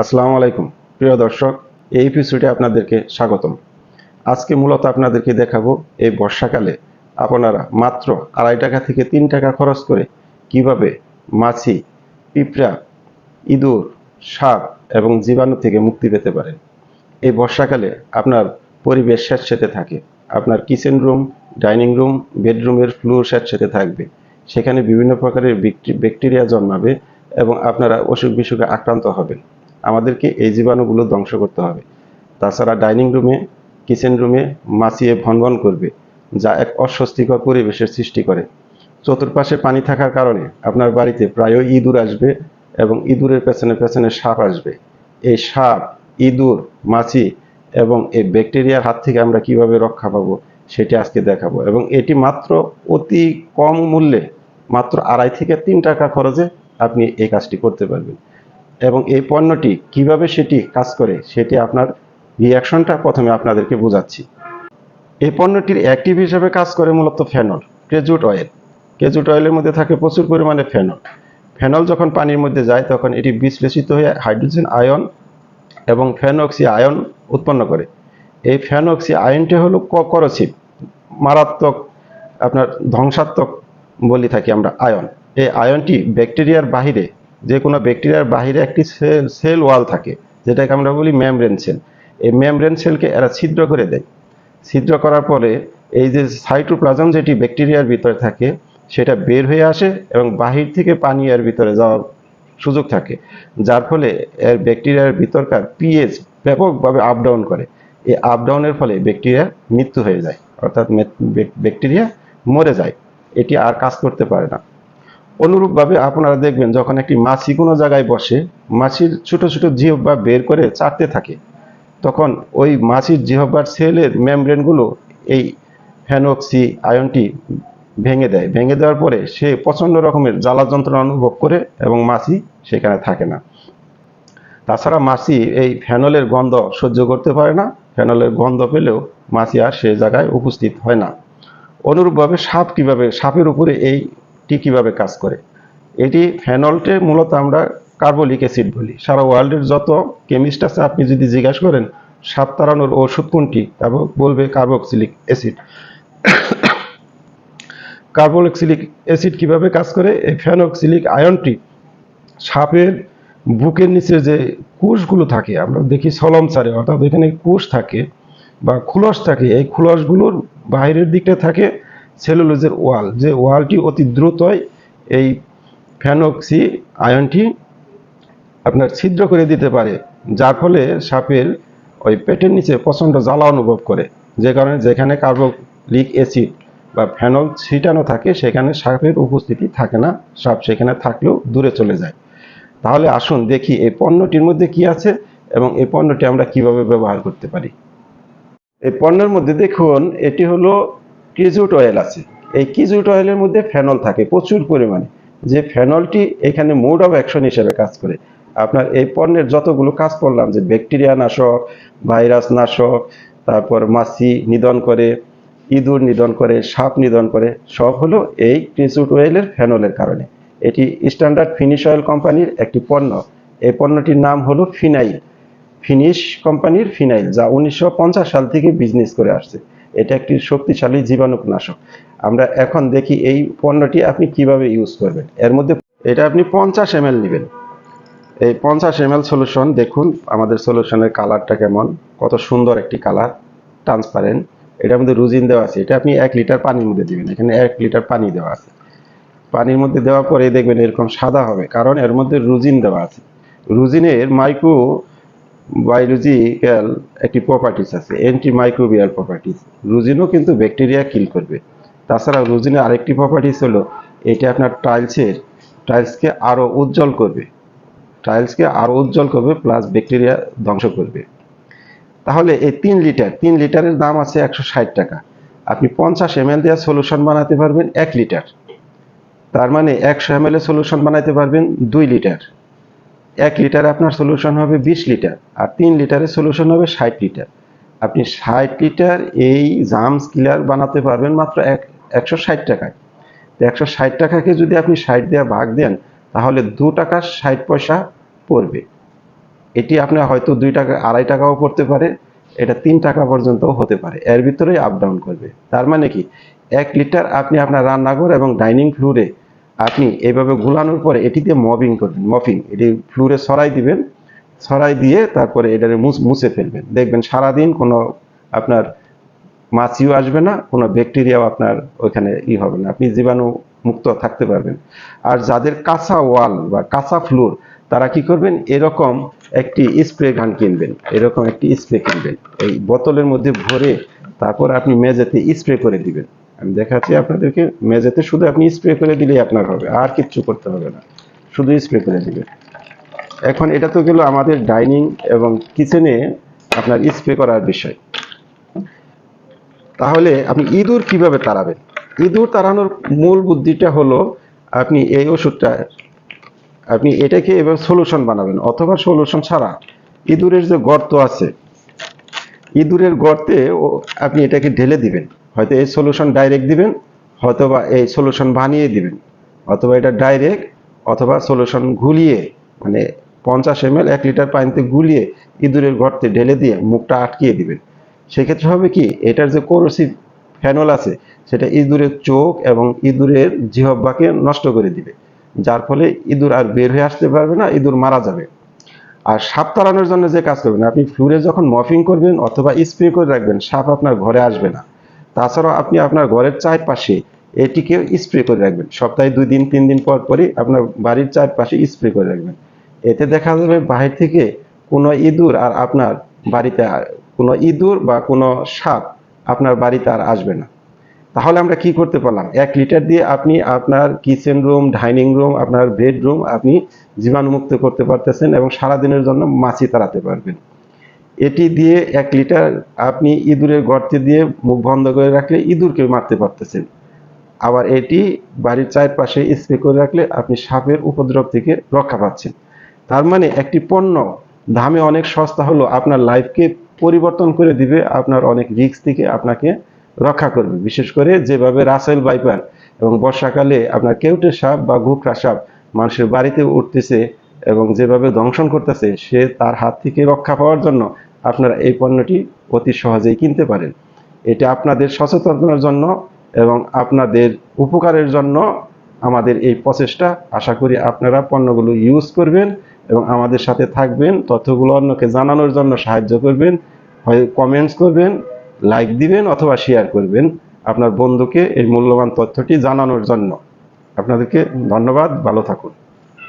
আসসালামু আলাইকুম। প্রিয় দর্শক, এই এপিসোডে আপনাদেরকে স্বাগতম। আজকে মূলত আপনাদেরকে দেখাবো এই বর্ষাকালে আপনারা মাত্র আড়াই টাকা থেকে তিন টাকা খরচ করে কীভাবে মাছি, পিঁপড়া, ইঁদুর, সাপ এবং জীবাণু থেকে মুক্তি পেতে পারেন। এই বর্ষাকালে আপনার পরিবেশ স্যাঁতসেঁতে থাকে। আপনার কিচেন রুম ডাইনিং রুম বেডরুমের ফ্লোর স্যাঁতসেঁতে থাকবে। সেখানে বিভিন্ন প্রকারের ব্যাকটেরিয়া জন্মাবে এবং আপনারা অসুখ বিসুখে আক্রান্ত হবেন। আমাদেরকে এই জীবাণুগুলো ধ্বংস করতে হবে। তাছাড়া ডাইনিং রুমে, কিচেন রুমে মাছিয়ে ভনভন করবে, যা এক অস্বস্তিকর পরিবেশের সৃষ্টি করে। চতুর্পাশে পানি থাকার কারণে আপনার বাড়িতে প্রায় ইঁদুর আসবে এবং ইঁদুরের পেছনে পেছনে সাপ আসবে। এই সাপ, ইঁদুর, মাছি এবং এই ব্যাকটেরিয়ার হাত থেকে আমরা কীভাবে রক্ষা পাবো সেটি আজকে দেখাবো এবং এটি মাত্র অতি কম মূল্যে মাত্র আড়াই থেকে তিন টাকা খরচে আপনি এই কাজটি করতে পারবেন। এবং এই পণ্যটি কীভাবে সেটি কাজ করে, সেটি আপনার রিয়াকশনটা প্রথমে আপনাদেরকে বোঝাচ্ছি। এই পণ্যটির অ্যাক্টিভ হিসেবে কাজ করে মূলত ফেনল ক্রেজুট অয়েল। ক্রেজুট অয়েলের মধ্যে থাকে প্রচুর পরিমাণে ফেনল। ফেনল যখন পানির মধ্যে যায়, তখন এটি বিশ্লেষিত হয়ে হাইড্রোজেন আয়ন এবং ফেনক্সি আয়ন উৎপন্ন করে। এই ফেনক্সি আয়নটি হলো ক- করসিভ মারাত্মক, আপনার ধ্বংসাত্মক বলি থাকি আমরা, আয়ন। এই আয়নটি ব্যাকটেরিয়ার বাহিরে যে কোনো ব্যাকটেরিয়ার বাহিরে একটি সেল ওয়াল থাকে, যেটাকে আমরা বলি মেমব্রেন সেল। এই মেমব্রেন সেলকে এরা ছিদ্র করে দেয়। ছিদ্র করার পরে এই যে সাইটোপ্লাজম যেটি ব্যাকটেরিয়ার ভিতরে থাকে, সেটা বের হয়ে আসে এবং বাহির থেকে পানি এর ভিতরে যাওয়ার সুযোগ থাকে, যার ফলে এর ব্যাকটেরিয়ার ভিতরকার পিএইচ ব্যাপকভাবে আপ ডাউন করে। এই আপ ডাউনের ফলে ব্যাকটেরিয়ার মৃত্যু হয়ে যায়, অর্থাৎ ব্যাকটেরিয়া মরে যায়। এটি আর কাজ করতে পারে না। অনুরূপভাবে আপনারা দেখবেন যখন একটি মাছি কোনো জায়গায় বসে, মাছির ছোট ছোট জিহব্বা বের করে চাটতে থাকে, তখন ওই মাছির জিহব্বার সেলের মেমব্রেনগুলো এই ফেনক্সি আয়নটি ভেঙে দেয়। ভেঙে দেওয়ার পরে সে প্রচণ্ড রকমের জ্বালা যন্ত্রণা অনুভব করে এবং মাছি সেখানে থাকে না। তাছাড়া মাছি এই ফ্যানলের গন্ধ সহ্য করতে পারে না ফ্যানলের গন্ধ পেলেও মাছি আর সে জায়গায় উপস্থিত হয় না। অনুরূপভাবে সাপ কীভাবে সাপের উপরে এইটি কীভাবে কাজ করে? এটি ফেনলটে মূলত আমরা কার্বলিক অ্যাসিড বলি। সারা ওয়ার্ল্ডের যত কেমিস্ট আছে, আপনি যদি জিজ্ঞাসা করেন, সাপ তাড়ানোর ওষুধ কোনটি? তারপর বলবে কার্বক্সিলিক অ্যাসিড। কার্বক্সিলিক অ্যাসিড কীভাবে কাজ করে? এই ফেনক্সিলিক আয়নটি সাপের বুকের নিচে যে কোষগুলো থাকে, আমরা দেখি সলম সারে, অর্থাৎ এখানে কোষ থাকে বা খুলস থাকে, এই খুলসগুলোর বাইরের দিকটা থাকে সেলুলোজের ওয়াল, যে ওয়ালটি অতি দ্রুতই এই ফ্যানক্সি আয়নটি আপনার ছিদ্র করে দিতে পারে, যার ফলে সাপের ওই পেটের নিচে প্রচণ্ড জ্বালা অনুভব করে। যে কারণে যেখানে কার্বলিক অ্যাসিড বা ফেনল ছিটানো থাকে, সেখানে সাপের উপস্থিতি থাকে না। সাপ সেখানে থাকলেও দূরে চলে যায়। তাহলে আসুন দেখি এই পণ্যটির মধ্যে কি আছে এবং এই পণ্যটি আমরা কীভাবে ব্যবহার করতে পারি। এই পণ্যের মধ্যে দেখুন, এটি হলো কিজুট অয়েল আছে। এই কিজুট অয়েলের মধ্যে ফেনল থাকে প্রচুর পরিমাণে। যে ফেনলটি এখানে মোড অফ অ্যাকশন হিসেবে কাজ করে। আপনার এই পণ্যের যতগুলো কাজ করলাম, যে ব্যাকটেরিয়া নাশক ভাইরাস নাশক, তারপর মাছি নিধন করে, ইঁদুর নিধন করে, সাপ নিধন করে, সব হলো এই ক্রিজুট অয়েলের ফেনলের কারণে। এটি স্ট্যান্ডার্ড ফিনিশ অয়েল কোম্পানির একটি পণ্য। এই পণ্যটির নাম হলো ফিনাইল ফিনিশ কোম্পানির ফিনাইল যা উনিশশো পঞ্চাশ সাল থেকে বিজনেস করে আসছে। এটা একটি শক্তিশালী জীবাণুনাশক। আমরা এখন দেখি এই পণ্যটি আপনি কীভাবে ইউজ করবেন। এর মধ্যে এটা আপনি পঞ্চাশ এম নেবেন। এই পঞ্চাশ এম সলিউশন দেখুন, আমাদের সলিউশনের কালারটা কেমন, কত সুন্দর একটি কালার ট্রান্সপারেন্ট এটার মধ্যে রুজিন দেওয়া আছে, এটা আপনি এক লিটার পানির মধ্যে দেবেন, এখানে এক লিটার পানি দেওয়া আছে। পানির মধ্যে দেওয়ার পরে দেখবেন এরকম সাদা হবে, কারণ এর মধ্যে রুজিন দেওয়া আছে। রুজিনের মাইক্রো বায়োলজিক্যাল একটি প্রপার্টিস আছে অ্যান্টি মাইক্রোবিয়াল প্রপার্টিস রুজিনও কিন্তু ব্যাকটেরিয়া কিল করবে। তাছাড়া রুজিনের আরেকটি প্রপার্টিস হলো, এটা আপনার টাইলসের টাইলসকে আরও উজ্জ্বল করবে। টাইলসকে আরও উজ্জ্বল করবে প্লাস ব্যাকটেরিয়া ধ্বংস করবে। তাহলে এই তিন লিটার তিন লিটারের দাম আছে একশো ষাট টাকা। আপনি পঞ্চাশ এম এল দেওয়ার সলিউশন বানাতে পারবেন এক লিটার তার মানে একশো এম এল সলিউশন বানাতে পারবেন দুই লিটার এক লিটারে আপনার সলিউশন হবে বিশ লিটার আর তিন লিটারের সলিউশন হবে ষাট লিটার। আপনি ষাট লিটার এই জামস কিলার বানাতে পারবেন মাত্র এক, একশো ষাট টাকায়। তো একশো ষাট টাকাকে যদি আপনি ষাট দেওয়া ভাগ দেন, তাহলে দু টাকা ষাট পয়সা পড়বে। এটি আপনার হয়তো দুই টাকা, আড়াই টাকাও পড়তে পারে, এটা তিন টাকা পর্যন্তও হতে পারে। এর ভিতরেই আপ ডাউন করবে। তার মানে কি? এক লিটার আপনি আপনার রান্নাঘর এবং ডাইনিং ফ্লোরে আপনি এইভাবে গুলানোর পরে এটি দিয়ে মবিং করবেন মফিং এটি ফ্লুরে ছড়াই দিবেন ছড়াই দিয়ে তারপরে মুছ- মুছে ফেলবেন। দেখবেন সারাদিন কোনো আপনার মাছিও আসবে না, কোনো ব্যাকটেরিয়াও আপনার ওইখানে ই হবে না। আপনি জীবাণু মুক্ত থাকতে পারবেন। আর যাদের কাঁচা ওয়াল বা কাঁচা ফ্লোর, তারা কি করবেন? এরকম একটি স্প্রে গান কিনবেন, এরকম একটি স্প্রে কিনবেন। এই বোতলের মধ্যে ভরে তারপর আপনি মেঝেতে স্প্রে করে দিবেন। আমি দেখাচ্ছি আপনাদেরকে মেঝেতে শুধু আপনি স্প্রে করে দিলেই আপনার হবে, আর কিচ্ছু করতে হবে না। শুধু স্প্রে করে দিবেন এখন এটা তো গেল আমাদের ডাইনিং এবং কিচেনে আপনার স্প্রে করার বিষয়। তাহলে আপনি ইঁদুর কীভাবে তাড়াবেন? ইঁদুর তাড়ানোর মূল বুদ্ধিটা হলো আপনি এই ওষুধটা, আপনি এটাকে এবার সলিউশন বানাবেন, অথবা সলিউশন ছাড়া। ইঁদুরের যে গর্ত আছে, ইঁদুরের গর্তে আপনি এটাকে ঢেলে দিবেন। হয়তো এই সলিউশন ডাইরেক্ট দিবেন, হয়তোবা এই সলিউশন বানিয়ে দিবেন, অথবা এটা ডাইরেক্ট অথবা সলিউশন গুলিয়ে মানে পঞ্চাশ এম এল এক লিটার পানিতে গুলিয়ে ইঁদুরের গর্তে ঢেলে দিয়ে মুখটা আটকিয়ে দিবেন। সেক্ষেত্রে হবে কি, এটার যে কোরসিভ ফেনল আছে, সেটা ইঁদুরের চোখ এবং ইঁদুরের জিহব্বাকে নষ্ট করে দিবে, যার ফলে ইঁদুর আর বের হয়ে আসতে পারবে না, ইঁদুর মারা যাবে। আর সাপ তাড়ানোর জন্য যে কাজ করবেন, আপনি ফ্লোরে যখন মফিং করবেন অথবা স্প্রে করে রাখবেন, সাপ আপনার ঘরে আসবে না। তাছাড়াও আপনি আপনার ঘরের চারপাশে এটিকে স্প্রে করে রাখবেন। সপ্তাহে দুই দিন, তিন দিন পর পরই আপনার বাড়ির চারপাশে স্প্রে করে রাখবেন। এতে দেখা যাবে বাহির থেকে কোনো ইঁদুর আর আপনার বাড়িতে কোনো ইঁদুর বা কোনো সাপ আপনার বাড়িতে আর আসবে না। তাহলে আমরা কি করতে পারলাম? এক লিটার দিয়ে আপনি আপনার কিচেন রুম ডাইনিং রুম আপনার বেডরুম আপনি জীবাণুমুক্ত করতে পারতেছেন এবং সারাদিনের জন্য মাছি তাড়াতে পারবেন। এটি দিয়ে এক লিটার আপনি ইঁদুরের গর্তে দিয়ে মুখ বন্ধ করে রাখলে ইঁদুরকে মারতে পারতেছেন। আবার এটি বাড়ির চারপাশে স্প্রে করে রাখলে আপনি সাপের উপদ্রব থেকে রক্ষা পাচ্ছেন। তার মানে একটি পণ্য দামে অনেক সস্তা হলো আপনার লাইফকে পরিবর্তন করে দিবে, আপনার অনেক রিস্ক থেকে আপনাকে রক্ষা করবে। বিশেষ করে যেভাবে রাসেল বাইপার এবং বর্ষাকালে আপনার কেউটে সাপ বা ঘুকরা সাপ মানুষের বাড়িতে উঠতেছে এবং যেভাবে দংশন করতেছে, সে তার হাত থেকে রক্ষা পাওয়ার জন্য আপনারা এই পণ্যটি অতি সহজেই কিনতে পারেন। এটা আপনাদের সচেতনতার জন্য এবং আপনাদের উপকারের জন্য আমাদের এই প্রচেষ্টা। আশা করি আপনারা পণ্যগুলো ইউজ করবেন এবং আমাদের সাথে থাকবেন, তথ্যগুলো অন্যকে জানানোর জন্য সাহায্য করবেন, হয় কমেন্টস করবেন লাইক দিবেন অথবা শেয়ার করবেন আপনার বন্ধুকে এই মূল্যবান তথ্যটি জানানোর জন্য। আপনাদেরকে ধন্যবাদ, ভালো থাকুন।